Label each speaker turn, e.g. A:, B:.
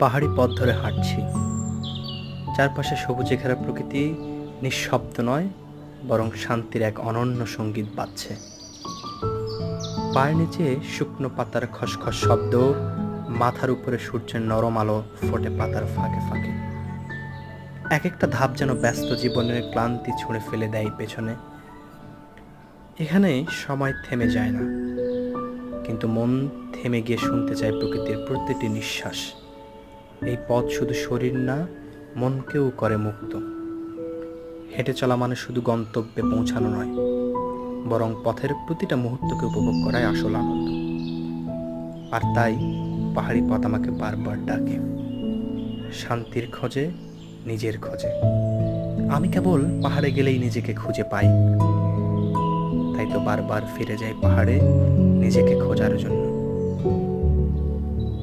A: পাহাড়ি পথ ধরে হাঁটছি। চারপাশে সবুজে ঘেরা প্রকৃতি নিঃশব্দ নয়, বরং শান্তির এক অনন্য সংগীত বাজছে। পায়ের নিচে শুকনো পাতার খসখস শব্দ, মাথার উপরে সূর্যের নরম আলো ফোটে পাতার ফাঁকে ফাঁকে। এক একটা ধাপ যেন ব্যস্ত জীবনের ক্লান্তি ছুঁড়ে ফেলে দেয় পেছনে। এখানে সময় থেমে যায় না, কিন্তু মন থেমে গিয়ে শুনতে চায় প্রকৃতির প্রতিটি নিঃশ্বাস। এই পথ শুধু শরীর না, মনকেও করে মুক্ত। হেঁটে চলা মানে শুধু গন্তব্যে পৌঁছানো নয়, বরং পথের প্রতিটা মুহূর্তকে উপভোগ করাই আসল আনন্দ। আর তাই পাহাড়ি পথ আমাকে বারবার ডাকে। শান্তির খোঁজে, নিজের খোঁজে। আমি কেবল পাহাড়ে গেলেই নিজেকে খুঁজে পাই। তাই তো বারবার ফিরে যাই পাহাড়ে নিজেকে খোঁজার জন্য।